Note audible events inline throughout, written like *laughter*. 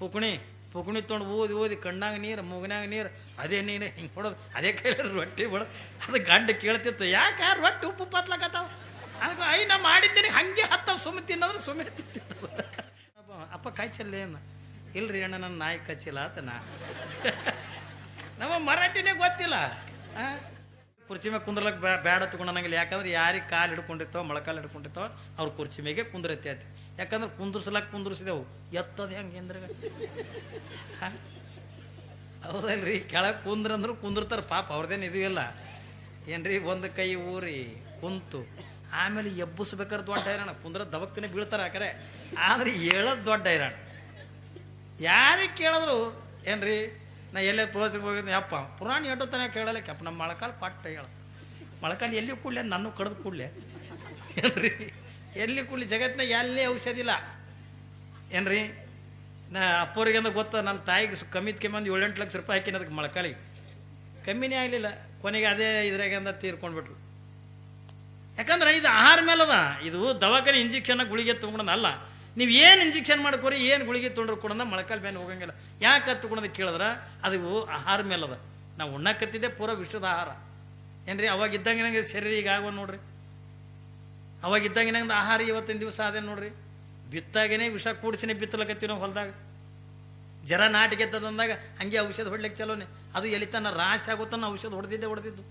ಪುಕಣಿ, ಪುಕ್ಣಿ ತೊಗೊಂಡು ಓದಿ ಓದಿ ಕಣ್ಣಾಗ ನೀರು ಮೂಗನಾಗ ನೀರು, ಅದೇ ನೀನು ಹಿಂಗೆ ಹೊಡೋದು, ಅದೇ ಕೈಲಿ ರೊಟ್ಟಿ ಬಿಡೋದು ಅದು ಗಂಡ ಕೇಳ್ತಿತ್ತು, ಯಾಕೆ ರೊಟ್ಟಿ ಉಪ್ಪು ಪತ್ಲಕತ್ತಾವ? ಅದಕ್ಕೆ ಐ, ನಾ ಮಾಡಿದ್ದೀನಿ, ಹಂಗೆ ಹತ್ತಾವ ಸುಮ್ಮ ತಿನ್ನೋದ್ರೆ ಸುಮ್ಮನೆ ತಿಂತಿತ್ತು ಅಪ್ಪ ಅಪ್ಪ ಕಾಯಿ ಚೆಲ್ಲಿ ಅನ್ನ ಇಲ್ರಿ ಅಣ್ಣ ನನ್ನ ನಾಯಿ ಕಚ್ಚಿಲ್ಲ ಆತ ನಾ. ನಮ್ಮ ಮರಾಠಿನೇ ಗೊತ್ತಿಲ್ಲ? ಕುರ್ಚಿ ಮೇಲೆ ಕುಂದ್ರಲಕ್ಕೆ ಬ್ಯಾ, ಬ್ಯಾಡ ತಗೊಂಡಂಗಿಲ್ಲ ಯಾಕಂದ್ರೆ ಯಾರಿಗೆ ಕಾಲು ಹಿಡ್ಕೊಂಡಿರ್ತಾವ ಮೊಳಕಾಲು ಹಿಡ್ಕೊಂಡಿರ್ತಾವ ಅವ್ರು ಕುರ್ಚಿ ಮೇಗೆ ಕುಂದ್ರತಿ ಯಾಕಂದ್ರೆ ಕುಂದ್ರಸ್ಲಕ್ಕೆ ಕುಂದ್ರಿಸಿದೆವು. ಎತ್ತದ ಹೆಂಗೆ ಅಂದ್ರೆ ಹೌದಲ್ರಿ, ಕೆಳಗೆ ಕುಂದ್ರಂದ್ರು ಕುಂದಿರ್ತಾರೆ, ಪಾಪ ಅವ್ರದ್ದೇನು ಇದೆಯಲ್ಲ ಏನ್ರಿ, ಒಂದು ಕೈ ಊರಿ, ಕುಂತು, ಆಮೇಲೆ ಎಬ್ಬಿಸ್ಬೇಕಾದ್ರೆ ದೊಡ್ಡ ಹೈರಾಣ. ಕುಂದ್ರ ದಬಕ್ಕನೆ ಬೀಳ್ತಾರೆ ಯಾಕರೆ ಆದ್ರೆ ಹೇಳೋದು ದೊಡ್ಡ ಹೈರಾಣ. ಯಾರಿಗೆ ಕೇಳಿದ್ರು, ಏನ್ರಿ, ನಾ ಎಲ್ಲೇ ಪ್ರವಾಸಕ್ಕೆ ಹೋಗಿದ್ದೆ ಅಪ್ಪ ಪುರಾಣ ಎಟ್ಟೋ ತನ ಕೇಳಲಿಕ್ಕೆ ಅಪ್ಪ ನಮ್ಮ ಮೊಳಕಾಲು ಪಟ್ಟ ಹೇಳ. ಮೊಳಕಾಲು ಎಲ್ಲಿ ಕೂಡಲೇ? ನನ್ನ ಕಡ್ದು ಕೂಡಲೇ. ಏನ್ರಿ? ಎಲ್ಲಿ ಕೂಡ್ಲಿ ಜಗತ್ತಿನಾಗ ಎಲ್ಲೇ ಔಷಧಿ ಇಲ್ಲ. ಏನ್ರಿ? ನಾ ಅಪ್ಪವ್ರಿಗಂದ ಗೊತ್ತ ನಮ್ಮ ತಾಯಿಗೆ ಕಮ್ಮಿದ ಕಮ್ಮಿ ಏಳೆಂಟು ಲಕ್ಷ ರೂಪಾಯಿ ಹಾಕಿನ ಅದಕ್ಕೆ ಮೊಳಕಾಲಿಗೆ. ಕಮ್ಮಿನೇ ಆಗಲಿಲ್ಲ. ಕೊನೆಗೆ ಅದೇ ಇದ್ರಾಗಂದ ತೀರ್ಕೊಂಡ್ಬಿಟ್ರು. ಯಾಕಂದ್ರೆ ಇದು ಆಹಾರ ಮೇಲದ ಇದು ದವಾಖಾನೆ ಇಂಜೆಕ್ಷನ್ ಗುಳಿಗೆ ಅಲ್ಲ. ನೀವು ಏನು ಇಂಜೆಕ್ಷನ್ ಮಾಡ್ಕೊರಿ, ಏನು ಗುಳಿಗೆ ತೊಗೊಂಡ್ರು ಕೂಡ ಮೊಳಕಾಲ್ ಮೇಲೆ ಹೋಗಂಗಿಲ್ಲ. ಯಾಕೆ ತಗೊಂಡದ ಕೇಳಿದ್ರೆ? ಅದು ಆಹಾರ ಮೇಲದ ನಾವು ಉಣ್ಣಕತ್ತಿದ್ದೆ ಪೂರ ವಿಶ್ವದ ಆಹಾರ. ಏನ್ರಿ? ಅವಾಗ ಇದ್ದಂಗೆ ನಂಗೆ ಶರೀರ ಈಗ ನೋಡ್ರಿ. ಅವಾಗ ಇದ್ದಂಗೆ ನಂಗೆ ಆಹಾರ ಇವತ್ತಿನ ದಿವಸ ಅದೇ ನೋಡ್ರಿ? ಬಿತ್ತಾಗೇನೆ ವಿಷ ಕೂಡಿಸಿನೇ ಬಿತ್ತಲಕತ್ತೀವಿ ನಾವು ಹೊಲದಾಗ. ಜರ ನಾಟಿಗೆ ತಂದಾಗ ಹಂಗೆ ಔಷಧ ಹೊಡ್ಲಿಕ್ಕೆ ಚಲೋನೆ. ಅದು ರಾಸಿ ರಾಶಿ ಆಗುತ್ತಾನ ಔಷಧ ಹೊಡೆದಿದ್ದೆ ಹೊಡೆದಿದ್ದು.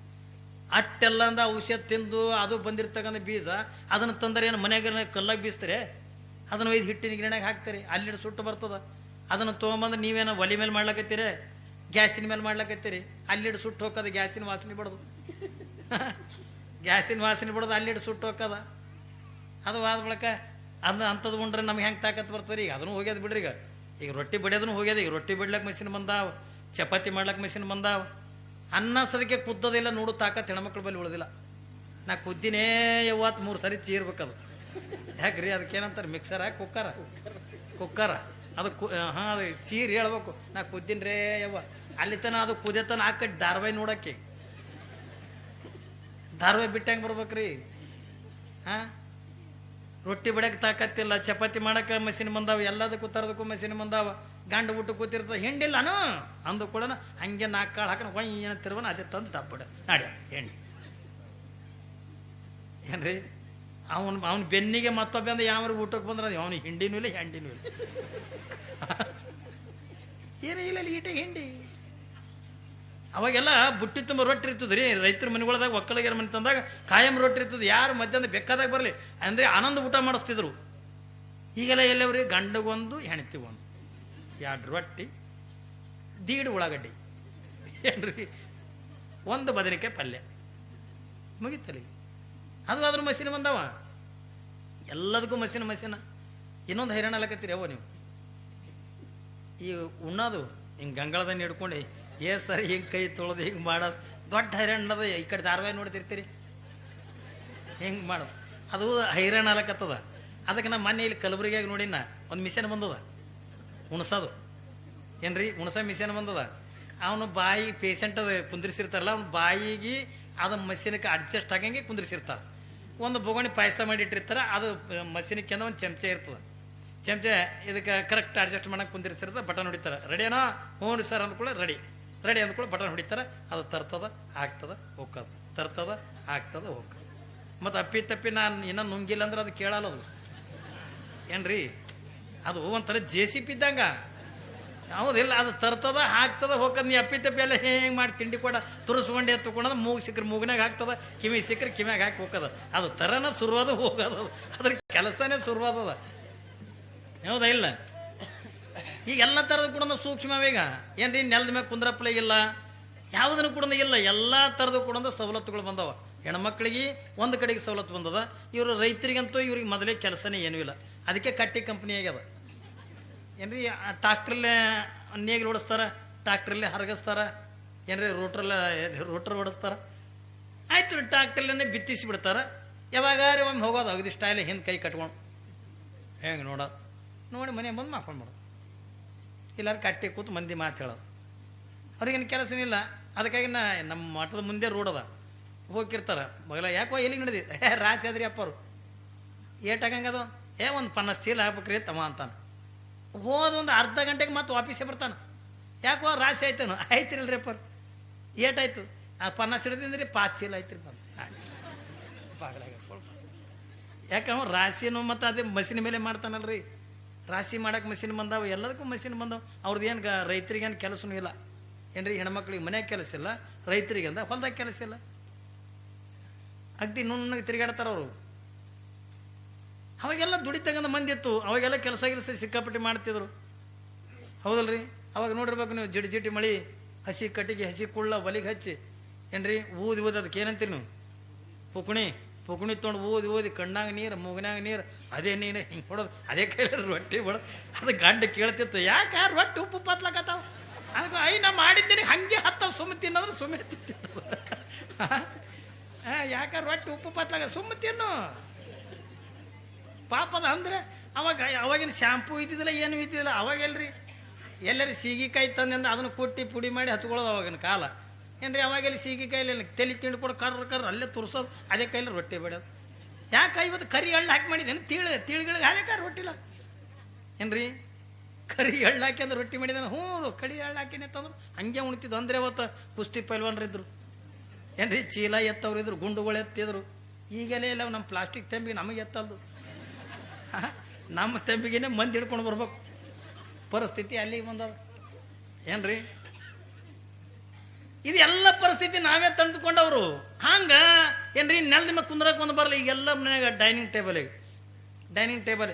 ಅಟ್ಟೆಲ್ಲ ಅಂದ, ಔಷಧ ತಿಂದು ಅದು ಬಂದಿರ್ತಕ್ಕಂಥ ಬೀಜ, ಅದನ್ನು ತಂದರೆ ಏನು ಮನೆಗೆ ಕಲ್ಲಾಗಿ ಬೀಸ್ತಾರೆ? ಅದನ್ನು ಒಯ್ದು ಹಿಟ್ಟಿನ ಗಿರಣಾಗ ಹಾಕ್ತಾರೆ. ಅಲ್ಲಿ ಸುಟ್ಟು ಬರ್ತದ. ಅದನ್ನು ತೊಗೊಂಬಂದು ನೀವೇನೋ ಒಲೆ ಮೇಲೆ ಮಾಡ್ಲಕತ್ತೀರಿ? ಗ್ಯಾಸಿನ ಮೇಲೆ ಮಾಡ್ಲಕತ್ತೀರಿ. ಅಲ್ಲಿಡು ಸುಟ್ಟು ಹೋಗೋದು ಗ್ಯಾಸಿನ ವಾಸನೆ ಬಿಡೋದು. *laughs* ಗ್ಯಾಸಿನ ವಾಸನೆ ಬಿಡೋದು ಅಲ್ಲಿಡು ಸುಟ್ಟು ಹೋಗೋದ ಅದು ಆದ ಬಳಿಕ ಅದು ಅಂಥದ್ದು ಉಂಡ್ರೆ ನಮ್ಗೆ ಹೆಂಗೆ ತಾಕತ್ ಬರ್ತದೆ ಈಗ ಅದನ್ನು ಹೋಗ್ಯದ ಬಿಡ್ರಿ ಈಗ. ಈಗ ರೊಟ್ಟಿ ಬಡಿಯೋದನ್ನು ಹೋಗ್ಯದ. ಈಗ ರೊಟ್ಟಿ ಬಿಡ್ಲಕ್ಕೆ ಮಷಿನ್ ಬಂದಾವ, ಚಪಾತಿ ಮಾಡ್ಲಕ್ಕೆ ಮಷಿನ್ ಬಂದಾವ. ಅನ್ನ ಸದಕ್ಕೆ ಕುದ್ದದಿಲ್ಲ, ನೋಡು ತಾಕತ್ ಹೆಣ್ಮಕ್ಳು ಬಳಿ ಉಳಿದಿಲ್ಲ. ನಾ ಕುದ್ದಿನೇ ಯಾವತ್ತು ಮೂರು ಸರಿ ಚೀರ್ಬೇಕದು. ಯಾಕ್ರಿ? ಅದಕ್ಕೇನಂತಾರೆ? Mixer cooker. ಕುಕ್ಕರ. ಅದು ಕು ಹಾಂ, ಅದು ಚೀರ್ ಹೇಳ್ಬೇಕು. ನಾ ಕುದ್ದಿನ ರೇ ಯವ್ವ. ಅಲ್ಲಿ ತನ ಅದು ಕುದಿಯತನ ಹಾಕಿ ಧಾರಾವಾಹಿ ನೋಡಕ್ಕೆ. ಬಿಟ್ಟು ಬಿಟ್ಟಂಗೆ ಬರ್ಬೇಕ್ರಿ. ಹಾಂ? ರೊಟ್ಟಿ ಬಡಕ್ಕೆ ತಾಕತ್ತಿಲ್ಲ, ಚಪಾತಿ ಮಾಡಕ್ಕೆ ಮಷಿನ್ ಬಂದಾವ, ಎಲ್ಲದಕ್ಕೂ ತರದಕ್ಕೂ ಮಷಿನ್ ಬಂದಾವ. ಗಂಡು ಊಟ ಕೂತಿರ್ತದೆ ಹಿಂಡಿಲ್ಲನು? ಅಂದು ಕೂಡ ಹಂಗೆ ನಾಲ್ಕು ಕಾಳು ಹಾಕೋಣ ಹೊಯ್ ಏನು ತಿರುವನ? ಅದೇ ತಂದು ದಬ್ಬಡ. ನಾಡಿ ಹೆಣ್ಣು ಏನ್ರಿ? ಅವನು, ಅವನ ಬೆನ್ನಿಗೆ ಮತ್ತೊಬ್ಬ ಅಂದ್ರೆ ಯಾವ ಊಟಕ್ಕೆ ಬಂದ್ರೆ ಅವನು ಹಿಂಡಿನೂ ಇಲ್ಲ, ಹೆಂಡಿನೂ ಇಲ್ಲ. *laughs* ಏನೂ ಇಲ್ಲ ಈಟ ಹಿಂಡಿ. ಅವಾಗೆಲ್ಲ ಬುಟ್ಟಿ ತುಂಬ ರೊಟ್ಟಿ ಇರ್ತದೆ ರೀ. ರೈತರ ಮನೆಗಳದಾಗ, ಒಕ್ಕಲಿಗರ ಮನೆ ತಂದಾಗ ಕಾಯಂ ರೊಟ್ಟಿ ಇರ್ತದೆ. ಯಾರು ಮಧ್ಯಾಹ್ನ ಬೇಕಾದಾಗ ಬರಲಿ. ಅಂದ್ರೆ ಆನಂದ ಊಟ ಮಾಡಿಸ್ತಿದ್ರು. ಈಗೆಲ್ಲ ಎಲ್ಲವ್ರಿ? ಗಂಡಗೊಂದು ಹೆಣ್ತಿಗೊಂದು ಎರಡು ರೊಟ್ಟಿ, ದೀಡು ಉಳ್ಳಾಗಡ್ಡಿ. ಏನ್ರಿ? ಒಂದು ಬದನೆಕಾಯಿ ಪಲ್ಯ. ಮುಗಿತಲ್ಲಿ ಅದು ಅದ್ರ ಮಸೀನ್ ಬಂದವ? ಎಲ್ಲದಕ್ಕೂ ಮಸೀನ ಮಸೀನ ಇನ್ನೊಂದು ಹೈರಾಣ ಅಲ್ಲಕತ್ತೀರಿ ಅವ ನೀವು. ಈ ಉಣ್ಣೋದು ಹಿಂಗೆ ಗಂಗಳದನ್ನ ಹಿಡ್ಕೊಂಡು ಏ ಸರ್, ಹಿಂಗೆ ಕೈ ತೊಳೆದು ಹಿಂಗೆ ಮಾಡೋದು ದೊಡ್ಡ ಹೈರಾಣದ ಈ ಕಡೆ ಧಾರವಾಹಿ ನೋಡ್ತಿರ್ತೀರಿ. ಹೆಂಗೆ ಮಾಡೋದು. ಅದು ಹೈರಾಣ ಅಲಕತ್ತದ. ಅದಕ್ಕೆ ನಮ್ಮ ಮನೆ ಇಲ್ಲಿ ಕಲಬುರಗಿಯಾಗ ನೋಡಿನ ಒಂದು ಮಿಷನ್ ಬಂದದ. ಉಣಸೋದು. ಏನ್ರಿ? ಉಣಸ ಮಿಷನ್ ಬಂದದ. ಅವನು ಬಾಯಿ ಪೇಷಂಟ್ ಅದ ಕುಂದ್ರಿಸಿರ್ತಾರಲ್ಲ, ಅವ್ನ ಬಾಯಿಗೆ ಅದು ಮಷೀನಕ್ಕೆ ಅಡ್ಜಸ್ಟ್ ಆಗಂಗೆ ಕುಂದ್ರಿಸಿರ್ತಾರೆ. ಒಂದು ಬೊಗಣಿ ಪಾಯಸ ಮಾಡಿ ಇಟ್ಟಿರ್ತಾರೆ, ಅದು ಮಷೀನಕ್ಕೆ ಒಂದು ಚಮಚೆ ಇರ್ತದೆ. ಚಮಚೆ ಇದಕ್ಕೆ ಕರೆಕ್ಟ್ ಅಡ್ಜಸ್ಟ್ ಮಾಡೋಕೆ ಕುಂದಿರ್ಸಿರ್ತದೆ ಬಟನ್ ಹೊಡಿತಾರೆ. ರೆಡಿನಾ ಹ್ಞೂ ಸರ್ ಅಂದ್ಕೊಳ್ಳೆ ರೆಡಿ ರೆಡಿ ಅಂದ್ಕೊಳ್ಳೆ ಬಟನ್ ಹೊಡಿತಾರೆ, ಅದು ತರ್ತದ ಆಗ್ತದ ಹೋಗ್ತದ. ತರ್ತದ ಆಗ್ತದ ಹೋಗ್ತದ. ಮತ್ತು ಅಪ್ಪಿ ತಪ್ಪಿ ನಾನು ಇನ್ನೂ ನುಂಗಿಲ್ಲ ಅಂದ್ರೆ ಅದು ಕೇಳಲ್ಲ ಅದು. ಏನ್ರಿ? ಅದು ಒಂಥರ ಜೆ ಸಿ ಪಿ ಇದ್ದಂಗ. ಹೌದಿಲ್ಲ, ಅದು ತರ್ತದ, ಹಾಕ್ತದ, ಹೋಗ್ತದ. ನೀ ಅಪ್ಪಿ ತಪ್ಪಿ ಎಲ್ಲ ಹೆಂಗೆ ಮಾಡಿ ತಿಂಡಿ ಕೊಡ, ತುರಿಸ್ಕೊಂಡು ಎತ್ತುಕೊಂಡದ ಮೂಗು ಸಿಕ್ಕರೆ ಮೂಗಿನಾಗ ಹಾಕ್ತದ, ಕಿವಿ ಸಿಕ್ಕರೆ ಕಿವಿಯಾಗ ಹಾಕಿ ಹೋಗದ ಅದು ತರನ ಶುರುವಾದ ಹೋಗೋದು. ಅದ್ರ ಕೆಲಸನೇ ಶುರುವಾದದ. ಹೌದಾ ಇಲ್ಲ? ಈಗ ಎಲ್ಲ ಥರದ ಕೂಡ ಸೂಕ್ಷ್ಮವೇಗ. ಏನ್ರಿ, ನೆಲದ ಮೇಲೆ ಕುಂದ್ರಪ್ಲೆ ಇಲ್ಲ? ಯಾವುದನ್ನು ಕೂಡ ಇಲ್ಲ. ಎಲ್ಲ ಥರದ ಕೂಡ ಸವಲತ್ತುಗಳು ಬಂದವ. ಹೆಣ್ಮಕ್ಳಿಗೆ ಒಂದು ಕಡೆಗೆ ಸವಲತ್ತು ಬಂದದ. ಇವರು ರೈತರಿಗಂತೂ ಇವ್ರಿಗೆ ಮೊದಲೇ ಕೆಲಸನೇ ಏನೂ ಇಲ್ಲ. ಅದಕ್ಕೆ ಕಟ್ಟಿ ಕಂಪ್ನಿ ಆಗ್ಯದ. ಏನ್ರಿ ಟ್ರಾಕ್ಟ್ರಲ್ಲೇ ನೇಗಿಲು ಓಡಿಸ್ತಾರ? ಟ್ರಾಕ್ಟ್ರಲ್ಲೇ ಹರಗಿಸ್ತಾರ? ಏನ್ರಿ, ರೋಟ್ರಲ್ಲ, ರೋಟ್ರ್ ಓಡಿಸ್ತಾರ? ಆಯ್ತು ಟ್ರಾಕ್ಟ್ರಲ್ಲೇ ಬಿತ್ತಿಸಿ ಬಿಡ್ತಾರ. ಯಾವಾಗಾರ ಒಮ್ಮೆ ಹೋಗೋದು? ಅಗದಿ ಸ್ಟೈಲ್ ಹಿಂದೆ ಕೈ ಕಟ್ಕೊಂಡು. ಹೆಂಗೆ ನೋಡೋದು ನೋಡಿ ಮನೆ ಬಂದು ಮಾಡ್ಕೊಂಡು ಮಾಡೋದು ಇಲ್ಲಾರ ಕಟ್ಟಿ ಕೂತು ಮಂದಿ ಮಾತು ಹೇಳೋದು. ಅವ್ರಿಗೇನು ಕೆಲಸನಿಲ್ಲ ಅದಕ್ಕಾಗಿ ನಾ ನಮ್ಮ ಮಠದ ಮುಂದೆ ರೋಡ್ ಅದ. ಹೋಗಿರ್ತಾರೆ ಮಗಲ ಯಾಕೋ ಎಲ್ಲಿಗೆ ನಡೆದಿ? *laughs* ಏ ರಾಸಿ ಆದ್ರಿ ಅಪ್ಪರು ಏಟ್ ಆಗಂಗದು ಏ ಒಂದು ಪನ್ನಸ್ ಚೀಲ ಹಾಕ್ಬೇಕ್ರಿ ತಮ್ಮ ಅಂತಾನೆ. ಹೋದ ಒಂದು ಅರ್ಧ ಗಂಟೆಗೆ ಮತ್ತೆ ವಾಪೀಸೇ ಬರ್ತಾನೆ. ಯಾಕೋ ರಾಶಿ ಆಯ್ತಾನು? *laughs* ಆಯ್ತಿರಲ್ರಿ ಅಪ್ಪರು ಏಟಾಯ್ತು. ಆ ಪನ್ನ ಹಿಡಿದಿಂದ್ರಿ ಪಾಚ್ ಚೀಲ ಆಯ್ತಿರಿ ಬಂದು. ಯಾಕಂದ್ರೆ ರಾಶಿನೂ ಮತ್ತು ಅದೇ ಮಸಿನ ಮೇಲೆ ಮಾಡ್ತಾನಲ್ರಿ. ರಾಶಿ ಮಾಡಕ್ಕೆ ಮಷಿನ್ ಬಂದಾವ, ಎಲ್ಲದಕ್ಕೂ ಮಷಿನ್ ಬಂದಾವ. ಅವ್ರದ್ದು ಏನು ರೈತರಿಗೇನು ಕೆಲಸನೂ ಇಲ್ಲ. ಏನ್ರಿ, ಹೆಣ್ಮಕ್ಳಿಗೆ ಮನ್ಯಾಗ ಕೆಲಸ ಇಲ್ಲ, ರೈತರಿಗೆ ಅಂದ, ಹೊಲ್ದಾಗ ಕೆಲಸ ಇಲ್ಲ. ಅಗ್ದಿ ನುಣ್ಣಗೆ ತಿರುಗಾಡ್ತಾರ ಅವರು. ಅವಾಗೆಲ್ಲ ದುಡಿ ತಗೊಂಡ ಮಂದಿ ಇತ್ತು, ಅವಾಗೆಲ್ಲ ಕೆಲಸ ಕೆಲಸ ಸಿಕ್ಕಾಪಟ್ಟಿ ಮಾಡ್ತಿದ್ರು. ಹೌದಲ್ರಿ? ಅವಾಗ ನೋಡಿರ್ಬೇಕು ನೀವು, ಜಿಡಿ ಜಿಟಿ ಮಳಿ, ಹಸಿ ಕಟ್ಟಿಗೆ, ಹಸಿ ಕುಳ್ಳ, ಒಲಿಗೆ ಹಚ್ಚಿ. ಏನ್ರಿ, ಊದಿ ಊದ ಅದಕ್ಕೆ ಏನಂತೀರಿ ನೀವು? ಪುಕುಣಿ. ಪುಕುಣಿ ತೊಗೊಂಡು ಓದಿ ಓದಿ ಕಣ್ಣಾಗ ನೀರು, ಮೂಗಿನಾಗ ನೀರು, ಅದೇ ನೀನು ಹಿಂಗೆ ಹೊಡೋದು, ಅದೇ ಕೈಲಿ ರೊಟ್ಟಿ ಹೊಡೋದು ಅದು ಗಂಡ ಕೇಳ್ತಿತ್ತು, ಯಾಕೆ ರೊಟ್ಟಿ ಉಪ್ಪು ಪತ್ಲಕತ್ತಾವ? ಅದಕ್ಕೆ ಐ ನಾ ಮಾಡಿದ್ದೀನಿ, ಹಂಗೆ ಹತ್ತವ ಸುಮ್ಮ ತಿನ್ನೋದ್ರೆ ಸುಮ್ಮನೆ ತಿಂತ ಯಾಕೆ ರೊಟ್ಟಿ ಉಪ್ಪು ಪತ್ಲಾಗ ಸುಮ್ಮ ತಿನ್ನು. ಪಾಪದ ಅಂದ್ರೆ, ಅವಾಗ, ಅವಾಗಿನ ಶ್ಯಾಂಪು ಇದ್ದಿದ್ದಿಲ್ಲ, ಏನು ಇದ್ದಿದ್ದಿಲ್ಲ ಅವಾಗೆಲ್ರಿ ಎಲ್ಲರಿ ಸೀಗಿಕಾಯಿ ತಂದಿಂದ ಅದನ್ನು ಕುಟ್ಟಿ ಪುಡಿ ಮಾಡಿ ಹಚ್ಕೊಳ್ಳೋದು ಅವಾಗಿನ ಕಾಲ. ಏನ್ರಿ ಅವಾಗೆಲ್ಲಿ ತೆಲಿ ತಲೆ ತಿಂಡ್ಕೊಂಡು ಕರ್ರ ಕರ್ರ, ಅಲ್ಲೇ ತುರ್ಸೋದು ಅದೇ ಕೈಲಿ ರೊಟ್ಟಿ ಬಿಡೋದು ಯಾಕೆ ಇವತ್ತು ಕರಿ ಎಳ್ಳು ಹಾಕಿ ಮಾಡಿದ್ದೇನೆ ತಿಳಿ, ತಿಳಿಗಳಿಗೆ ಹಾಲಿಕ ರೊಟ್ಟಿಲ್ಲ? ಏನ್ರಿ? ಕರಿ ಎಳ್ಳು ಹಾಕಿ ಅಂದ್ರೆ ರೊಟ್ಟಿ ಮಾಡಿದಾನೆ ಹ್ಞೂ ಕಡಿ ಎಳ್ಳು ಹಾಕಿನಿ ಅಂತಂದ್ರು ಹಂಗೆ ಉಣ್ತಿದ್ದು ಅಂದ್ರೆ ಅವತ್ತು ಕುಸ್ತಿ ಪೈಲ್ವಾನ್ರಿದ್ರು ಏನ್ರಿ? ಚೀಲ ಎತ್ತವ್ರು ಇದ್ರು, ಗುಂಡುಗಳು ಎತ್ತಿದ್ರು. ಈಗೆಲ್ಲ ಇಲ್ಲ ನಮ್ಮ ಪ್ಲಾಸ್ಟಿಕ್ ತಂಬಿಗೆ ನಮಗೆ ಎತ್ತಲ್ದು. ನಮ್ಮ ತಂಬಿಗೆನೆ ಮಂದಿ ಹಿಡ್ಕೊಂಡು ಬರ್ಬೇಕು. ಪರಿಸ್ಥಿತಿ ಅಲ್ಲಿಗೆ ಬಂದದ. ಏನ್ರಿ? ಇದು ಎಲ್ಲ ಪರಿಸ್ಥಿತಿ ನಾವೇ ತಂದುಕೊಂಡವರು. ಹಂಗ ಏನ್ರಿ ನೆಲದ ಮೇಲೆ ಕುಂದ್ರಕ್ಕೆ ಒಂದು ಬರಲಿ ಈಗೆಲ್ಲ ಮನೆಯಾಗ ಡೈನಿಂಗ್ ಟೇಬಲ್ ಡೈನಿಂಗ್ ಟೇಬಲ್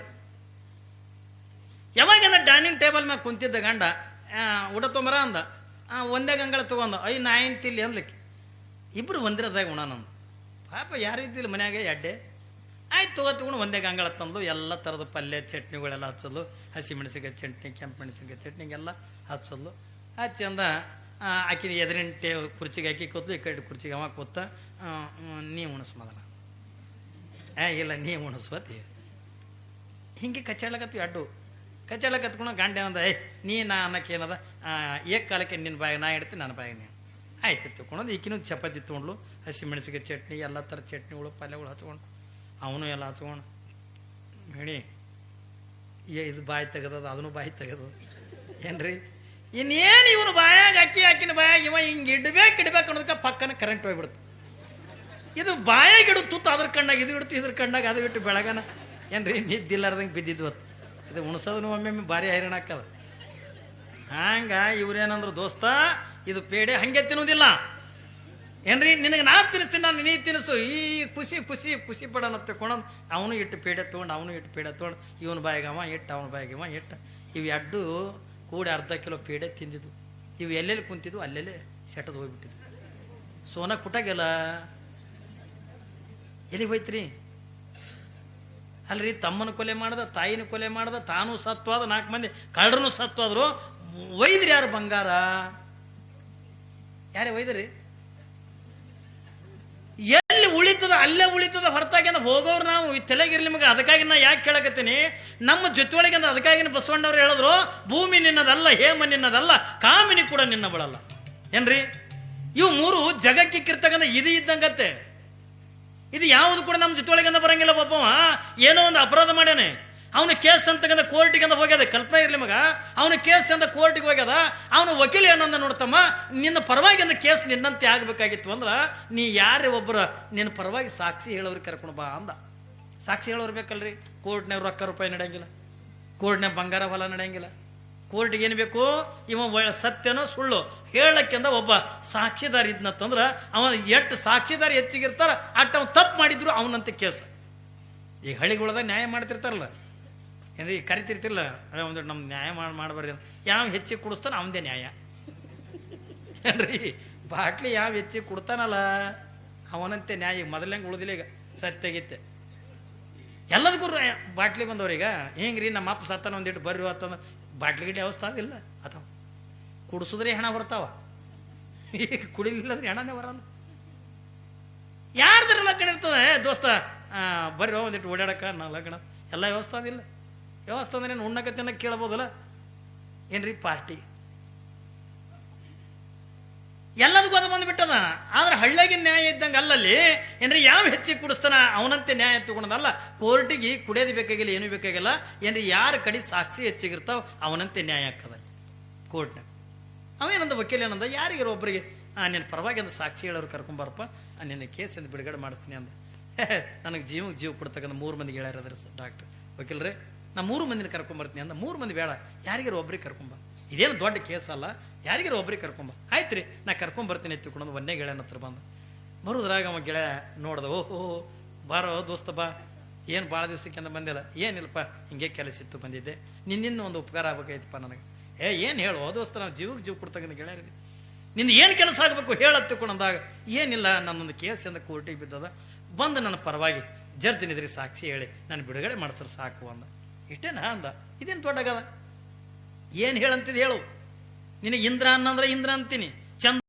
ಯಾವಾಗಿಂದ ಡೈನಿಂಗ್ ಟೇಬಲ್ ಮ್ಯಾಗ ಕುಂತಿದ್ದ ಗಂಡ ಊಟ ತೊಂಬರ ಅಂದ. ಒಂದೇ ಗಂಗಳ ತೊಗೊಂಡ ಐ ನಾಯಿನ್ ತಿಲ್ಲಿ ಅಂದ್ಲಿಕ್ಕೆ. ಇಬ್ಬರು ಒಂದಿರದಾಗ ಉಣ ನಂದು. ಪಾಪ ಯಾರು ಇದ್ದಿಲ್ಲ ಮನ್ಯಾಗ ಎಡ್ಡೆ. ಆಯ್ತು ತಗೋ ತಗೊಂಡು ಒಂದೇ ಗಂಗಳ ತಂದು ಎಲ್ಲ ಥರದ ಪಲ್ಯ ಚಟ್ನಿಗಳೆಲ್ಲ ಹಸಿ ಮೆಣಸಿಗೆ ಚಟ್ನಿ ಕೆಂಪು ಮೆಣಸಿಗೆ ಚಟ್ನಿಗೆಲ್ಲ ಹಚ್ಚಲು ಹಚ್ಚಿ ಅಂದ ಆ, ಆಕಿನ ಟೇ ಕುರ್ಚಿಗೆ ಹಾಕಿ ಕೂತು, ಈ ಕಡೆ ಕುರ್ಚಿಗೆ ಅವ ಕೂತ ನೀ ಉಣಸ ಮೊದಲ. ಏ, ಇಲ್ಲ, ನೀ ಉಣಸ್ವತಿ ಹಿಂಗೆ ಕಚ್ಚಾಡ್ಲಕತ್ತು ಅಡ್ಡು. ಕಚ್ಚಾಡ್ಲಕತ್ಕೊಂಡು ಗಂಡ ಏನದ ಏ, ನೀ ನಾ ಅನ್ನಕ್ಕೇನದ ಏಕ್ ಕಾಲಕ್ಕೆ ನಿನ್ನ ಬಾಯಿಗೆ ನಾ ಇಡ್ತೀನಿ, ನನ್ನ ಬಾಯಿಗೆ ನೀನು. ಆಯ್ತು ತಗೊಂಡು ಈಕಿನೂ ಚಪಾತಿ ತೊಗೊಂಡ್ಲು. ಹಸಿಮೆಣಸಿಗೆ ಚಟ್ನಿ, ಎಲ್ಲ ಥರ ಚಟ್ನಿಗಳು ಪಲ್ಯಗಳು ಹಚ್ಕೊಂಡು, ಅವನು ಎಲ್ಲ ಹಚ್ಕೊಂಡು ಹೇಳಿ ಏ, ಇದು ಬಾಯಿ ತೆಗೆದದ, ಅದನ್ನು ಬಾಯಿ ತೆಗೆದು. ಏನ್ರಿ? ಇನ್ನೇನು ಇವನು ಬಾಯಾಗ ಅಕ್ಕಿ ಹಾಕಿನ ಬಾಯಾಗ ಇವ ಹಿಂಗೆ ಇಡ್ಬೇಕು ಇಡ್ಬೇಕು ಅನ್ನೋದಕ್ಕೆ ಪಕ್ಕನ ಕರೆಂಟ್ ಹೋಗ್ಬಿಡುತ್ತೆ. ಇದು ಬಾಯಾಗ ಇಡು ತುತ್ತು, ಅದ್ರ ಕಣ್ಣಾಗ ಇದು ಇಡ್ತು, ಇದ್ರ ಕಣ್ಣಾಗ ಅದು ಇಟ್ಟು ಬೆಳಗನ. ಏನ್ರಿ, ನಿದ್ದಿಲ್ಲಾರ್ದಂಗೆ ಬಿದ್ದಿದ್ವು ಅದು ಇದು ಉಣಸೋದನ್ನು ಒಮ್ಮೊಮ್ಮೆ ಭಾರಿ ಹೈರಾಣ ಹಾಕದ ಹಂಗ ಇವ್ರೇನಂದ್ರು, ದೋಸ್ತ, ಇದು ಪೇಡೆ ಹಂಗೆ ತಿನ್ನೋದಿಲ್ಲ. ಏನ್ರಿ, ನಿನಗೆ ನಾ ತಿನ್ನಿಸ್ತೀನಿ, ನಾನು ನೀ ತಿನ್ನಿಸು. ಈ ಖುಷಿ ಖುಷಿ ಖುಷಿ ಪಡೋಣ ತಗೊಂಡು ಅವನು ಇಟ್ಟು ಪೇಡೆ ತೊಗೊಂಡು, ಅವನು ಇಟ್ಟು ಪೇಡೆ ತೊಗೊಂಡು, ಇವನು ಬಾಯಿಗೆ ಅವ, ಇಟ್ಟು, ಅವನ ಬಾಯಿಗೆ ಅವ ಇಟ್ಟು. ಇವು ಎರಡು ಕೂಡಿ ಅರ್ಧ ಕಿಲೋ ಪೇಡೆ ತಿಂದಿದ್ದು. ಇವು ಎಲ್ಲೆಲ್ಲಿ ಕುಂತಿದ್ವು? ಅಲ್ಲೆಲ್ಲೇ ಸೆಟದು ಹೋಗ್ಬಿಟ್ಟಿದ್ವು ಸೋನ ಕುಟಾಗೆಲ್ಲ ಎಲ್ಲಿಗೆ ಹೋಯ್ತ್ರಿ? ಅಲ್ರಿ, ತಮ್ಮನ ಕೊಲೆ ಮಾಡ್ದ, ತಾಯಿನ ಕೊಲೆ ಮಾಡ್ದ, ತಾನು ಸತ್ವಾದ ನಾಲ್ಕು ಮಂದಿ ಕಳ್ಳರನು ಸತ್ವಾದ್ರು ಒಯ್ದ್ರಿ ಯಾರು ಬಂಗಾರ? ಯಾರೇ ಒಯ್ದ್ರಿ? ಅಲ್ಲೇ ಉಳಿತದ ಹೊರತಾಗಿ ಅಂದ್ರೆ ಹೋಗೋರು ನಾವು ತಲೆಗಿರ್ಲಿ ನಿಮಗೆ ಅದಕ್ಕಾಗಿ ನಾ ಯಾಕೆ ಕೇಳಕತ್ತೀನಿ ನಮ್ಮ ಜೊತೆಯೊಳಗೆ ಅಂದ್ರೆ ಅದಕ್ಕಾಗಿ ಬಸವಣ್ಣವ್ರು ಹೇಳಿದ್ರು, ಭೂಮಿ ನಿನ್ನದಲ್ಲ, ಹೇಮ ನಿನ್ನದಲ್ಲ, ಕಾಮಿನಿ ಕೂಡ ನಿನ್ನ ಬಳಲ್ಲ ಏನ್ರಿ? ಇವು ಮೂರು ಜಗಕ್ಕೆ ಕಿರ್ತಕ್ಕಂಥ ಇದು ಇದ್ದಂಗತ್ತೆ. ಇದು ಯಾವುದು ಕೂಡ ನಮ್ಮ ಜೊತೆ ಅಂತ ಬರಂಗಿಲ್ಲ ಪಾಪ ಏನೋ ಒಂದು ಅಪರಾಧ ಮಾಡ್ಯಾನೆ. ಅವನ ಕೇಸ್ ಅಂತಕ್ಕಂಥ ಕೋರ್ಟಿಗೆ ಹೋಗ್ಯದ, ಕಲ್ಪನೆ ಇರಲಿ ಮಗ. ಅವನ ಕೇಸ್ ಅಂತ ಕೋರ್ಟಿಗೆ ಹೋಗ್ಯದ, ಅವನ ವಕೀಲ ಏನಂದ ನೋಡ್ತಮ್ಮ ನಿನ್ನ ಪರವಾಗಿ ಅಂದ ಕೇಸ್ ನಿನ್ನಂತೆ ಆಗಬೇಕಾಗಿತ್ತು ಅಂದ್ರೆ, ನೀ ಯಾರೇ ಒಬ್ಬರ ನಿನ್ನ ಪರವಾಗಿ ಸಾಕ್ಷಿ ಹೇಳೋರಿಗೆ ಕರ್ಕೊಂಡು ಬಾ ಅಂದ. ಸಾಕ್ಷಿ ಹೇಳೋರು ಬೇಕಲ್ರಿ? ಕೋರ್ಟ್ನಾಗ ರೊಕ್ಕ ರೂಪಾಯಿ ನಡೆಯಂಗಿಲ್ಲ. ಕೋರ್ಟ್ನಾಗ ಬಂಗಾರ ಹೊಲ ನಡೆಯಂಗಿಲ್ಲ. ಕೋರ್ಟ್ಗೆ ಏನು ಬೇಕು? ಇವ ಸತ್ಯನೋ ಸುಳ್ಳು? ಹೇಳಕ್ಕೆಂದ ಒಬ್ಬ ಸಾಕ್ಷಿದಾರ ಇದ್ನತ್ತಂದ್ರ ಅವನ ಎಷ್ಟು ಸಾಕ್ಷಿದಾರ ಹೆಚ್ಚಿಗಿರ್ತಾರ ಅಟ್ಟ ಅವ್ನು ತಪ್ಪು ಮಾಡಿದ್ರು ಅವನಂತೆ ಕೇಸ್. ಈ ಹಳ್ಳಿಗಳದಾಗ ನ್ಯಾಯ ಮಾಡ್ತಿರ್ತಾರಲ್ಲ? ಏನ್ರಿ ಕರಿತಿರ್ತಿರಲ್ಲ ಒಂದು ನಮ್ಮ ನ್ಯಾಯ ಮಾಡಿ, ಮಾಡಬಾರ್ದು ಯಾವ ಹೆಚ್ಚಿಗೆ ಕುಡಿಸ್ತಾನ ಅವನದೇ ನ್ಯಾಯ. ಏನ್ರಿ, ಬಾಟ್ಲಿ ಯಾವ ಹೆಚ್ಚಿಗೆ ಕೊಡ್ತಾನಲ್ಲ, ಅವನಂತೆ ನ್ಯಾಯ. ಈಗ ಮೊದಲಂಗೆ ಉಳಿದಿಲ್ಲ ಈಗ. ಸತ್ಯಗಿತ್ತೆ ಎಲ್ಲದಕ್ಕೂ ರ- ಬಾಟ್ಲಿ ಬಂದವ್ರೀಗ ಹೆಂಗ್ರಿ, ನಮ್ಮ ಅಪ್ಪ ಸತ್ತನ ಒಂದಿಟ್ಟು ಬರ್ರಿ ಅಂತಂದ್ರೆ ಬಾಟ್ಲಿ ಗಿಟ್ಲಿ ಅವಸ್ಥೆ ಅದಿಲ್ಲ ಅಥವಾ ಕುಡಿಸಿದ್ರೆ ಹೆಣ ಬರ್ತಾವ ಈಗ ಕುಡಿಲಿಲ್ಲದ್ರೆ ಹೆಣನೇ ಬರಲ್ಲ ಯಾರ್ದ್ರ ಲಗ್ನ ಇರ್ತದೆ? ದೋಸ್ತ ಬರ್ರಿ ಒಂದಿಟ್ಟು ಓಡಾಡಕ ನಾ ಲಗ್ನ. ಎಲ್ಲ ವ್ಯವಸ್ಥೆ ಅದಿಲ್ಲ ವ್ಯವಸ್ಥೆ ಅಂದ್ರೆ ಏನು ಉಣ್ಣಕ ತಿನ್ನಕ್ಕೆ ಕೇಳ್ಬೋದಲ್ಲ? ಏನ್ರಿ ಪಾರ್ಟಿ? ಎಲ್ಲದಕ್ಕೂ ಅದು ಬಂದ್ಬಿಟ್ಟದ. ಆದ್ರೆ ಹಳ್ಳಿಗೆ ನ್ಯಾಯ ಇದ್ದಂಗೆ ಅಲ್ಲಲ್ಲಿ, ಏನ್ರಿ ಯಾವ ಹೆಚ್ಚಿಗೆ ಕುಡಿಸ್ತಾನ? ಅವನಂತೆ ನ್ಯಾಯ ತಗೊಂಡದಲ್ಲ. ಕೋರ್ಟಿಗೆ ಕುಡಿಯೋದು ಬೇಕಾಗಿಲ್ಲ, ಏನೂ ಬೇಕಾಗಿಲ್ಲ. ಏನ್ರಿ ಯಾರ ಕಡೆ ಸಾಕ್ಷಿ ಹೆಚ್ಚಿಗಿರ್ತಾವ, ಅವನಂತೆ ನ್ಯಾಯ ಹಾಕದ ಕೋರ್ಟ್ನಾಗ ಅವೇನಂದ ವಕೀಲ ಏನಂದ ಯಾರಿಗಿರೋ ಒಬ್ಬರಿಗೆ ಆ ನಿನ್ನ ಪರವಾಗಿ ಅಂದ ಸಾಕ್ಷಿ ಹೇಳೋರು ಕರ್ಕೊಂಬಾರಪ್ಪ ನಿನ್ನ ಕೇಸಿಂದ ಬಿಡುಗಡೆ ಮಾಡಿಸ್ತೀನಿ ಅಂದ. *laughs* ನನಗೆ ಜೀವಕ್ಕೆ ಜೀವ ಕೊಡ್ತಕ್ಕಂಥ ಮೂರು ಮಂದಿಗೆ ಹೇಳ್ಯಾರದ್ರ ಡಾಕ್ಟರ್. ವಕೀಲ್ರೆ ನಾ ಮೂರು ಮಂದಿನ ಕರ್ಕೊಂಬರ್ತೀನಿ ಅಂದ. ಮೂರು ಮಂದಿ ಬೇಡ. ಯಾರಿಗಾರು ಒಬ್ರಿಗೆ ಕರ್ಕೊಂಬ ಇದೇನು ದೊಡ್ಡ ಕೇಸ್ ಅಲ್ಲ. ಯಾರಿಗಾರು ಒಬ್ರಿಗೆ ಕರ್ಕೊಂಬ ಆಯ್ತು ರೀ ನಾ ಕರ್ಕೊಂಬರ್ತೀನಿ ಎತ್ತಿಕೊಂಡು ಒಂದೇ ಗೆಳೆಯನ ಹತ್ರ ಬಂದು. ಬರೋದ್ರಾಗ ಅವ ಗೆಳೆಯ ನೋಡ್ದ, ಓಹೋ, ಬಾರೋ ದೋಸ್ತ ಬಾ. ಏನು ಭಾಳ ದಿವಸಕ್ಕೆ ಅಂತ ಬಂದಿಲ್ಲ. ಏನಿಲ್ಲಪ್ಪ, ಹಿಂಗೆ ಕೆಲಸ ಇತ್ತು ಬಂದಿದ್ದೆ. ನಿನ್ನಿಂದ ಒಂದು ಉಪಕಾರ ಆಗ್ಬೇಕಾಯ್ತಪ್ಪ ನನಗೆ. ಏ, ಏನು ಹೇಳು ದೋಸ್ತ, ನಾವು ಜೀವಕ್ಕೆ ಜೀವ ಕೊಡ್ತಕ್ಕಂಥ ಗೆಳೆಯರಿಗೆ ನಿಂದು ಏನು ಕೆಲಸ ಆಗಬೇಕು ಹೇಳತ್ತಿಕೊಂಡಂದಾಗ ಏನಿಲ್ಲ, ನನ್ನೊಂದು ಕೇಸ್ ಅಂತ ಕೋರ್ಟಿಗೆ ಬಿದ್ದದ. ಬಂದು ನನ್ನ ಪರವಾಗಿ ಜಡ್ಜ್ ನಿದ್ರಿ ಸಾಕ್ಷಿ ಹೇಳಿ ನಾನು ಬಿಡುಗಡೆ ಮಾಡಿಸ್ರೆ ಸಾಕು ಅಂದ. ಇಷ್ಟೇನಾ ಅಂದ. ಇದೇನು ದೊಡ್ಡಗದ? ಏನು ಹೇಳಂತಿದ್ದು ಹೇಳು. ನಿನಗೆ ಇಂದ್ರ ಅನ್ನಂದ್ರೆ ಇಂದ್ರ ಅಂತೀನಿ. ಚಂದ್ರ